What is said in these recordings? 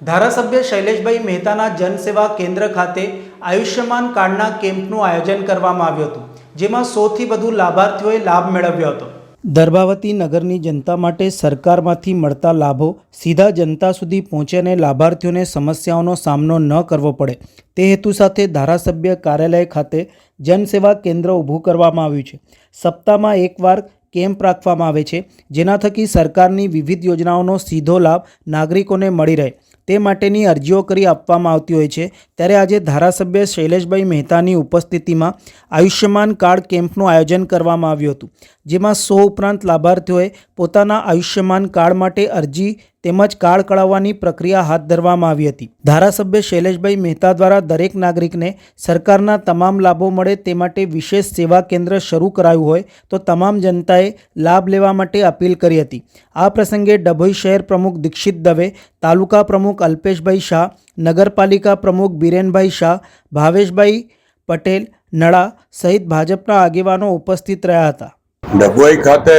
ધારાસભ્ય શૈલેષભાઈ મહેતાના જનસેવા કેન્દ્ર ખાતે આયુષ્યમાન કાર્ડના કેમ્પનું આયોજન કરવામાં આવ્યું હતું, જેમાં સોથી વધુ લાભાર્થીઓએ લાભ મેળવ્યો હતો. દર્ભાવતી નગરની જનતા માટે સરકારમાંથી મળતા લાભો સીધા જનતા સુધી પહોંચે અને લાભાર્થીઓને સમસ્યાઓનો સામનો ન કરવો પડે, તે હેતુ સાથે ધારાસભ્ય કાર્યાલય ખાતે જનસેવા કેન્દ્ર ઊભું કરવામાં આવ્યું છે. સપ્તાહમાં એકવાર કેમ્પ રાખવામાં આવે છે, જેના થકી સરકારની વિવિધ યોજનાઓનો સીધો લાભ નાગરિકોને મળી રહે. તે માટેની અરજીઓ કરી આપવામાં આવતી હોય છે. ત્યારે આજે ધારાસભ્ય શૈલેષભાઈ મહેતાની ઉપસ્થિતિમાં આયુષ્યમાન કાર્ડ કેમ્પનું આયોજન કરવામાં આવ્યું હતું, જેમાં સો ઉપરાંત લાભાર્થીઓએ પોતાના આયુષ્યમાન કાર્ડ માટે અરજી તેમજ કાળ કળાવવાની પ્રક્રિયા હાથ ધરવામાં આવી હતી. ધારાસભ્ય શૈલેષભાઈ મહેતા દ્વારા દરેક નાગરિકને સરકારના તમામ લાભો મળે તે માટે વિશેષ સેવા કેન્દ્ર શરૂ કરાયું હોય તો તમામ જનતાએ લાભ લેવા માટે અપીલ કરી હતી. આ પ્રસંગે ડભોઈ શહેર પ્રમુખ દીક્ષિત દવે, તાલુકા પ્રમુખ અલ્પેશભાઈ શાહ, નગરપાલિકા પ્રમુખ બિરેનભાઈ શાહ, ભાવેશભાઈ પટેલ નળા સહિત ભાજપના આગેવાનો ઉપસ્થિત રહ્યા હતા. ડભોઈ ખાતે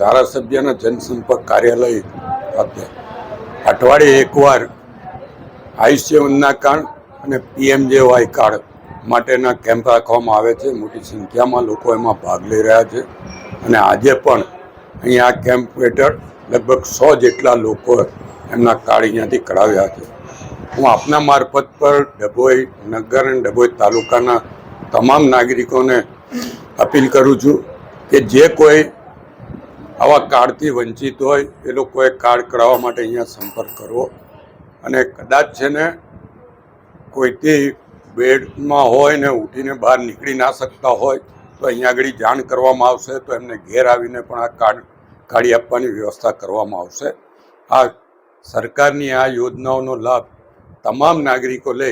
ધારાસભ્યના જનસંપર્ક કાર્યાલય ખાતે અઠવાડિયે એકવાર આયુષ્યમાનના કાર્ડ અને પીએમજેવાય કાર્ડ માટેના કેમ્પ રાખવામાં આવે છે. મોટી સંખ્યામાં લોકો એમાં ભાગ લઈ રહ્યા છે. અને આજે પણ અહીંયા કેમ્પ હેઠળ લગભગ સો જેટલા લોકો એમના કાર્ડ અહીંયાથી કઢાવ્યા છે. હું આપના મારફત પર ડભોઈ નગર અને ડભોઈ તાલુકાના તમામ નાગરિકોને અપીલ કરું છું કે જે કોઈ આવા કાર્ડથી વંચિત હોય એ લોકોએ કાર્ડ કરાવવા માટે અહીંયા સંપર્ક કરવો. અને કદાચ છે ને કોઈથી બેડમાં હોય ને ઉઠીને બહાર નીકળી ના શકતા હોય તો અહીંયા આગળ જાણ કરવામાં આવશે તો એમને ઘેર આવીને પણ આ કાર્ડ કાઢી આપવાની વ્યવસ્થા કરવામાં આવશે. આ સરકારની આ યોજનાઓનો લાભ તમામ નાગરિકો લે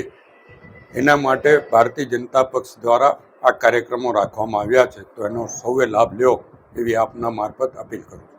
એના માટે ભારતીય જનતા પક્ષ દ્વારા આ કાર્યક્રમો રાખવામાં આવ્યા છે. તો એનો સૌએ લાભ લ્યો. એવી આપના મારફત અપીલ કરું